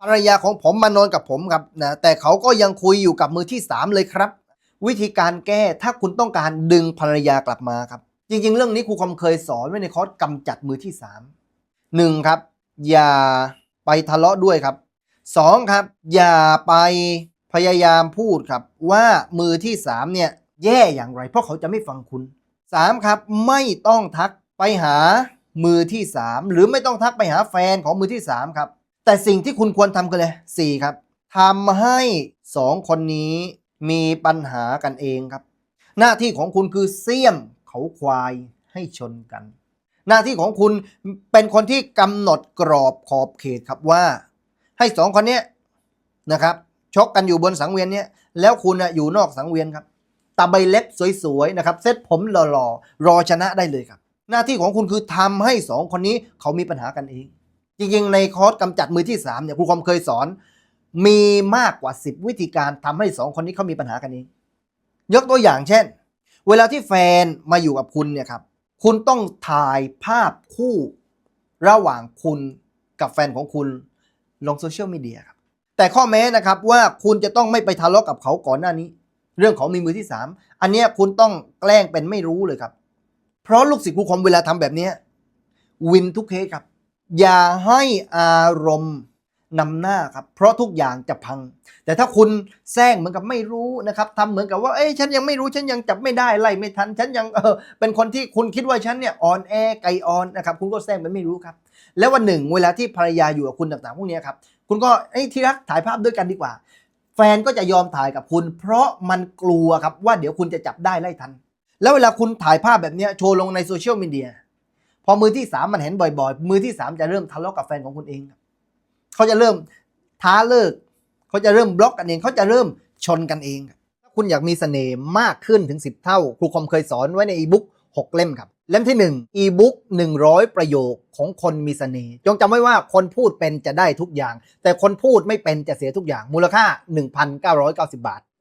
ภรรยาของผมมานอนกับผมครับนะแต่เขาก็ยังคุยอยู่กับมือที่สามเลยครับ วิธีการแก้ถ้าคุณต้องการดึงภรรยากลับมาครับ จริง ๆ เรื่องนี้ครูคอมเคยสอนไว้ในคอร์สกำจัดมือที่สามหนึ่งครับ อย่าไปทะเลาะด้วยครับสองครับ อย่าไปพยายามพูดครับ ว่ามือที่สามเนี่ย แย่อย่างไร เพราะเขาจะไม่ฟังคุณสามครับ ไม่ต้องทักไปหามือที่สามหรือไม่ต้องทักไปหาแฟนของมือที่สามครับ แต่สิ่งที่คุณควรทำกันเลยสี่ครับทำให้สองคนนี้มีปัญหากันเองครับ หน้าที่ของคุณคือเสี่ยมเขาควายให้ชนกัน หน้าที่ของคุณเป็นคนที่กำหนดกรอบขอบเขตครับว่า ให้สองคนนี้นะครับชกกันอยู่บนสังเวียนเนี้ยแล้วคุณนะอยู่นอกสังเวียนครับตาใบเล็บสวยๆนะครับเซ็ตผมหล่อๆรอชนะได้เลยครับ หน้าที่ของคุณคือทำให้สองคนนี้เขามีปัญหากันเอง จริงๆในคอร์สกำจัดมือที่3เนี่ยครูคอมเคยสอน มีมากกว่า 10 วิธีการทำให้สองคนนี้เขามีปัญหากันเองยกตัวอย่างเช่น เวลาที่แฟนมาอยู่กับคุณเนี่ยครับคุณต้องถ่ายภาพคู่ระหว่างคุณกับแฟนของคุณลงโซเชียลมีเดียครับแต่ข้อแม้นะครับว่าคุณจะต้องไม่ไปทะเลาะกับเขาก่อนหน้านี้ เรื่องของมีมือที่ 3 อันเนี้ยคุณต้องแกล้งเป็นไม่รู้เลยครับ เพราะลูกศิษย์ครูคอมเวลาทำแบบเนี้ยวินทุกเคสครับ อย่าให้อารมณ์นำหน้าครับ เพราะทุกอย่างจะพัง แต่ถ้าคุณแซงเหมือนกับไม่รู้นะครับทำเหมือนกับว่า เอ้ยฉันยังไม่รู้ ฉันยังจับไม่ได้ ไล่ไม่ทัน ฉันยัง เออ เป็นคนที่คุณคิดว่าฉันเนี่ยอ่อนแอ ไกลอ่อนนะครับ คุณก็แซงเป็นไม่รู้ครับ แล้ววันหนึ่ง เวลาที่ภรรยาอยู่กับคุณต่างๆ พวกนี้ครับ คุณก็เอ้ที่รักถ่ายภาพด้วยกันดีกว่า แฟนก็จะยอมถ่ายกับคุณ เพราะมันกลัวครับว่าเดี๋ยวคุณจะจับได้ไล่ทัน แล้วเวลาคุณถ่ายภาพแบบเนี้ยโชว์ลงในโซเชียลมีเดีย พอมือที่สามมันเห็นบ่อยๆ มือที่สามจะเริ่มทะเลาะกับแฟนของคุณเอง เขาจะเริ่มท้าเลิก เขาจะเริ่มบล็อกกันเอง เขาจะเริ่มชนกันเอง ถ้าคุณอยากมีเสน่ห์มากขึ้นถึง 10 เท่า ครูคอมเคยสอนไว้ในอีบุ๊ก6 เล่มครับ เล่มที่1อีบุ๊ก100 ประโยคของคนมีเสน่ห์ จงจำไว้ว่าคนพูดเป็นจะได้ทุกอย่าง แต่คนพูดไม่เป็นจะเสียทุกอย่าง มูลค่า 1,990 บาท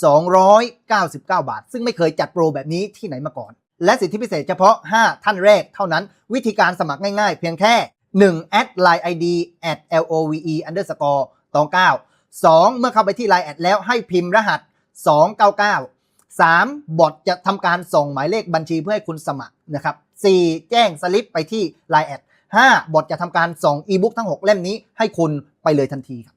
299 บาท ซึ่งไม่เคยจัดโปรแบบนี้ที่ไหนมาก่อน และสิทธิพิเศษเฉพาะ 5 ท่านแรกเท่านั้น วิธีการสมัครง่ายๆ เพียงแค่ 1 แอด line id at love underscore ตอง9 2 เมื่อเข้าไปที่ line แอดแล้วให้พิมพ์รหัส 299 3 บอทจะทำการส่งหมายเลขบัญชีเพื่อให้คุณสมัครนะครับ 4 แจ้งสลิปไปที่ line แอด 5 บอทจะทำการส่งอีบุ๊กทั้ง 6 เล่มนี้ให้คุณไปเลยทันทีครับ